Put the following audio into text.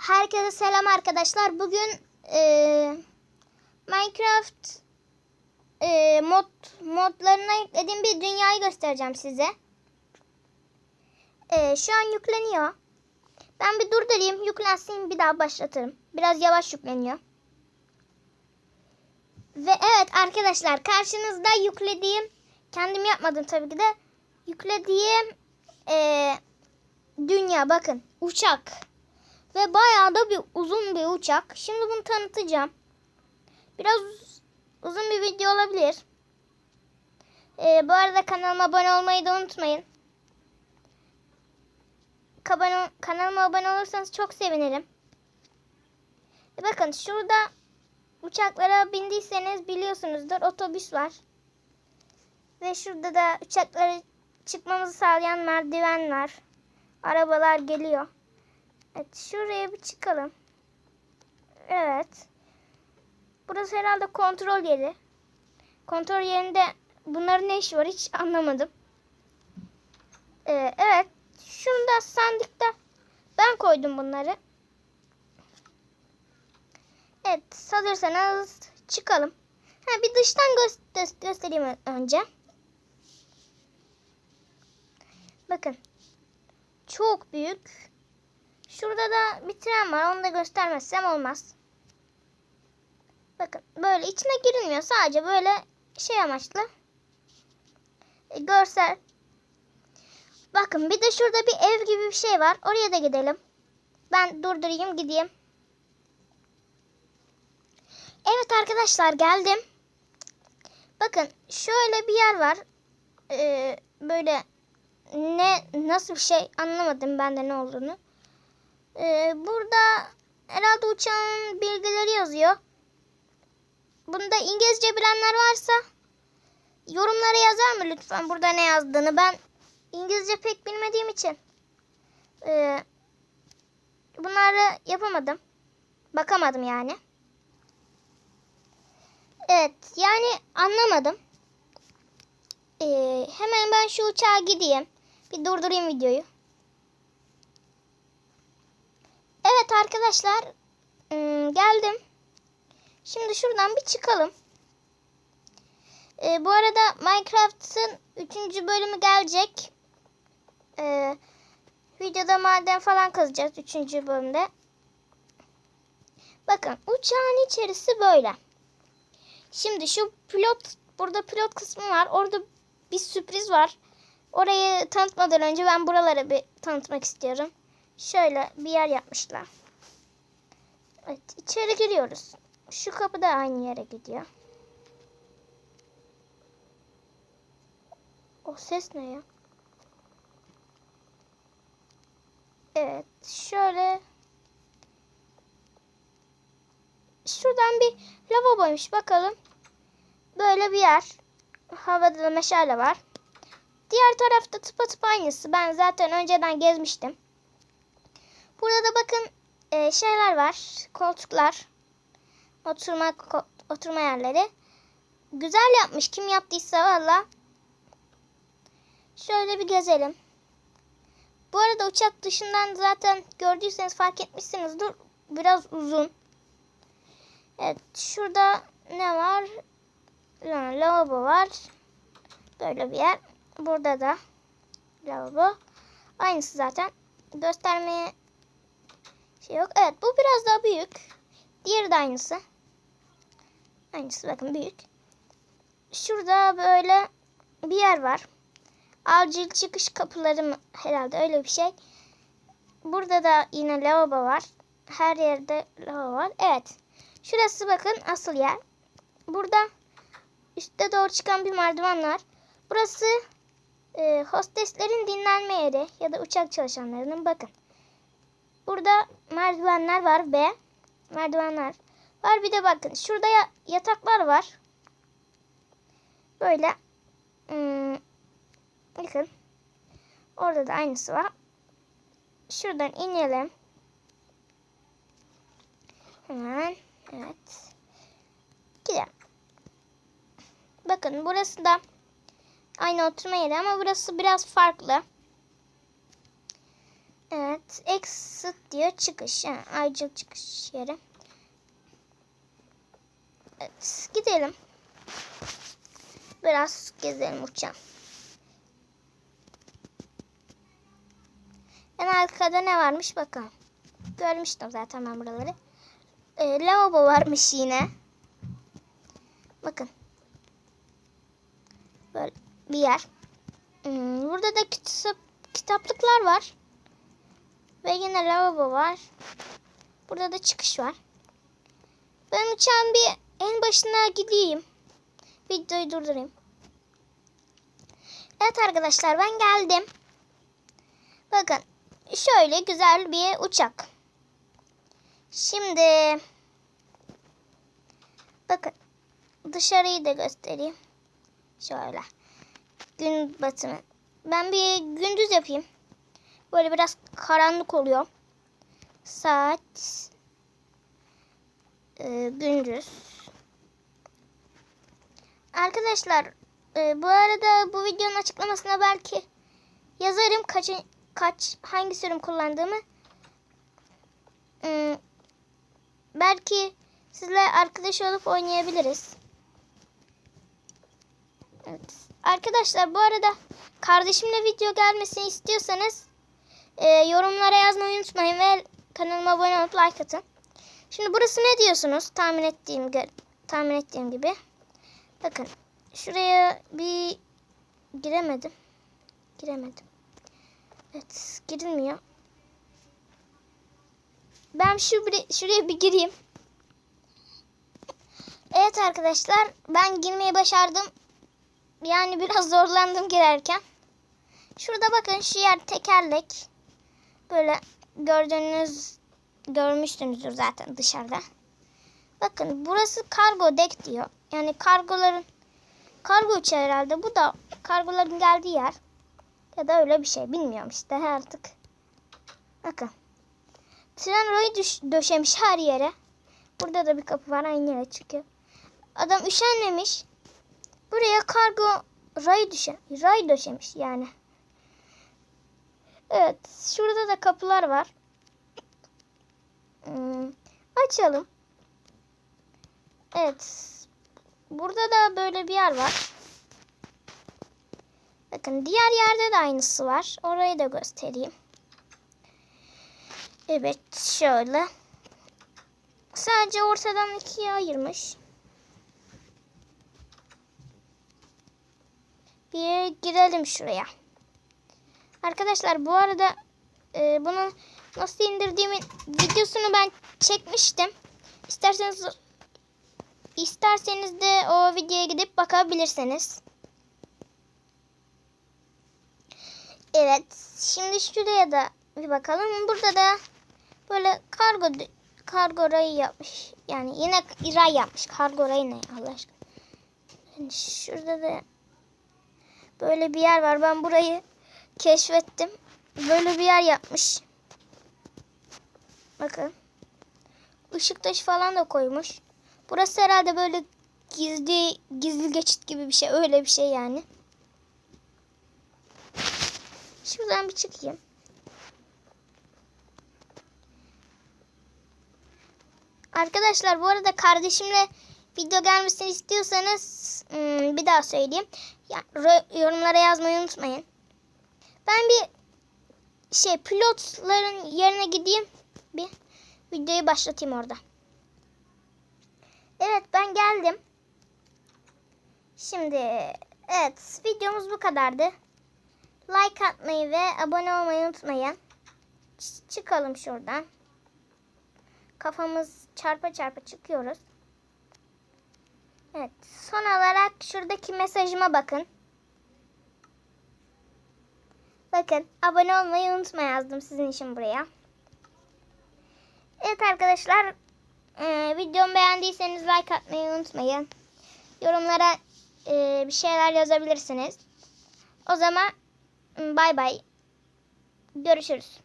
Herkese selam arkadaşlar. Bugün e, Minecraft e, mod modlarına yüklediğim bir dünyayı göstereceğim size. E, şu an yükleniyor. Ben bir durdurayım, yüklensin bir daha başlatırım. Biraz yavaş yükleniyor. Ve evet arkadaşlar karşınızda yüklediğim, kendim yapmadım tabii ki de yüklediğim e, dünya bakın uçak. Ve bayağı da bir uzun bir uçak. Şimdi bunu tanıtacağım. Biraz uzun bir video olabilir. Ee, bu arada kanalıma abone olmayı da unutmayın. Kabana- Kanalıma abone olursanız çok sevinirim. E bakın şurada uçaklara bindiyseniz biliyorsunuzdur otobüs var. Ve şurada da uçaklara çıkmamızı sağlayan merdiven var. Arabalar geliyor. Evet şuraya bir çıkalım. Evet. Burası herhalde kontrol yeri. Kontrol yerinde bunların ne işi var hiç anlamadım. Ee, evet. Şurada sandıkta ben koydum bunları. Evet hazırsanız çıkalım. Ha, bir dıştan gö- göstereyim önce. Bakın. Çok büyük. Şurada da bir tren var. Onu da göstermezsem olmaz. Bakın böyle içine girilmiyor. Sadece böyle şey amaçlı. E, görsel. Bakın bir de şurada bir ev gibi bir şey var. Oraya da gidelim. Ben durdurayım gideyim. Evet arkadaşlar geldim. Bakın şöyle bir yer var. Ee, böyle ne nasıl bir şey anlamadım ben de ne olduğunu. Ee, burada herhalde uçağın bilgileri yazıyor. Bunda İngilizce bilenler varsa yorumlara yazar mı lütfen burada ne yazdığını? Ben İngilizce pek bilmediğim için e, bunları yapamadım. Bakamadım yani. Evet yani anlamadım. Ee, hemen ben şu uçağa gideyim. Bir durdurayım videoyu. Evet arkadaşlar ım, geldim. Şimdi şuradan bir çıkalım. Ee, bu arada Minecraft'ın 3. bölümü gelecek. Ee, videoda maden falan kazacağız 3. bölümde. Bakın uçağın içerisi böyle. Şimdi şu pilot burada pilot kısmı var. Orada bir sürpriz var. Orayı tanıtmadan önce ben buraları bir tanıtmak istiyorum. Şöyle bir yer yapmışlar. Evet içeri giriyoruz. Şu kapı da aynı yere gidiyor. O ses ne ya? Evet şöyle şuradan bir lavaboymuş bakalım. Böyle bir yer. Havada da meşale var. Diğer tarafta tıpatıp aynısı. Ben zaten önceden gezmiştim. Burada da bakın e, şeyler var. Koltuklar. Oturma ko- oturma yerleri. Güzel yapmış. Kim yaptıysa valla. Şöyle bir gezelim. Bu arada uçak dışından zaten gördüyseniz fark etmişsinizdir. Biraz uzun. Evet şurada ne var? Yani lavabo var. Böyle bir yer. Burada da lavabo. Aynısı zaten. Göstermeye şey yok. Evet bu biraz daha büyük. Diğeri de aynısı. Aynısı bakın büyük. Şurada böyle bir yer var. Acil çıkış kapıları mı? Herhalde öyle bir şey. Burada da yine lavabo var. Her yerde lavabo var. Evet. Şurası bakın asıl yer. Burada üstte doğru çıkan bir merdiven var. Burası e, hosteslerin dinlenme yeri ya da uçak çalışanlarının bakın. Burada merdivenler var ve merdivenler var. Bir de bakın şurada ya- yataklar var. Böyle hmm, bakın orada da aynısı var. Şuradan inelim. Hemen evet. Gidelim. Bakın burası da aynı oturma yeri ama burası biraz farklı. Evet. Exit diyor çıkış. Yani ayrıca çıkış yeri. Evet. Gidelim. Biraz gezelim uçacağım. En arkada ne varmış bakalım. Görmüştüm zaten ben buraları. Ee, lavabo varmış yine. Bakın. Böyle bir yer. Hmm, burada da kitap, kitaplıklar var. Ve yine lavabo var. Burada da çıkış var. Ben uçağın bir en başına gideyim. Videoyu durdurayım. Evet arkadaşlar ben geldim. Bakın şöyle güzel bir uçak. Şimdi bakın dışarıyı da göstereyim. Şöyle. Gün batımı. Ben bir gündüz yapayım. Böyle biraz karanlık oluyor. Saat e, gündüz. Arkadaşlar e, bu arada bu videonun açıklamasına belki yazarım kaç kaç hangi sürüm kullandığımı. Hmm, belki sizle arkadaş olup oynayabiliriz. Evet. Arkadaşlar bu arada kardeşimle video gelmesini istiyorsanız e, yorumlara yazmayı unutmayın ve kanalıma abone olup like atın. Şimdi burası ne diyorsunuz? Tahmin ettiğim tahmin ettiğim gibi. Bakın şuraya bir giremedim. Giremedim. Evet girilmiyor. Ben şu şuraya bir gireyim. Evet arkadaşlar ben girmeyi başardım. Yani biraz zorlandım girerken. Şurada bakın şu yer tekerlek. Böyle gördüğünüz görmüşsünüzdür zaten dışarıda. Bakın burası kargo dek diyor. Yani kargoların kargo uçağı herhalde. Bu da kargoların geldiği yer. Ya da öyle bir şey. Bilmiyorum işte artık. Bakın. Tren rayı döşemiş her yere. Burada da bir kapı var. Aynı yere çıkıyor. Adam üşenmemiş. Buraya kargo ray düşe, ray döşemiş yani. Evet, şurada da kapılar var. Hmm, açalım. Evet. Burada da böyle bir yer var. Bakın diğer yerde de aynısı var. Orayı da göstereyim. Evet şöyle. Sadece ortadan ikiye ayırmış. Bir girelim şuraya. Arkadaşlar bu arada e, bunu nasıl indirdiğimin videosunu ben çekmiştim. İsterseniz isterseniz de o videoya gidip bakabilirsiniz. Evet. Şimdi şuraya da bir bakalım. Burada da böyle kargo kargo rayı yapmış. Yani yine ray yapmış. Kargo rayı ne Allah aşkına. Yani şurada da böyle bir yer var. Ben burayı keşfettim. Böyle bir yer yapmış. Bakın. Işık taşı falan da koymuş. Burası herhalde böyle gizli gizli geçit gibi bir şey. Öyle bir şey yani. Şuradan bir çıkayım. Arkadaşlar bu arada kardeşimle video gelmesini istiyorsanız hmm, bir daha söyleyeyim. Yorumlara yazmayı unutmayın. Ben bir şey pilotların yerine gideyim. Bir videoyu başlatayım orada. Evet ben geldim. Şimdi evet videomuz bu kadardı. Like atmayı ve abone olmayı unutmayın. Ç çıkalım şuradan. Kafamız çarpa çarpa çıkıyoruz. Evet. Son olarak şuradaki mesajıma bakın. Bakın abone olmayı unutma yazdım sizin için buraya. Evet arkadaşlar. E, videomu beğendiyseniz like atmayı unutmayın. Yorumlara e, bir şeyler yazabilirsiniz. O zaman bay bay. Görüşürüz.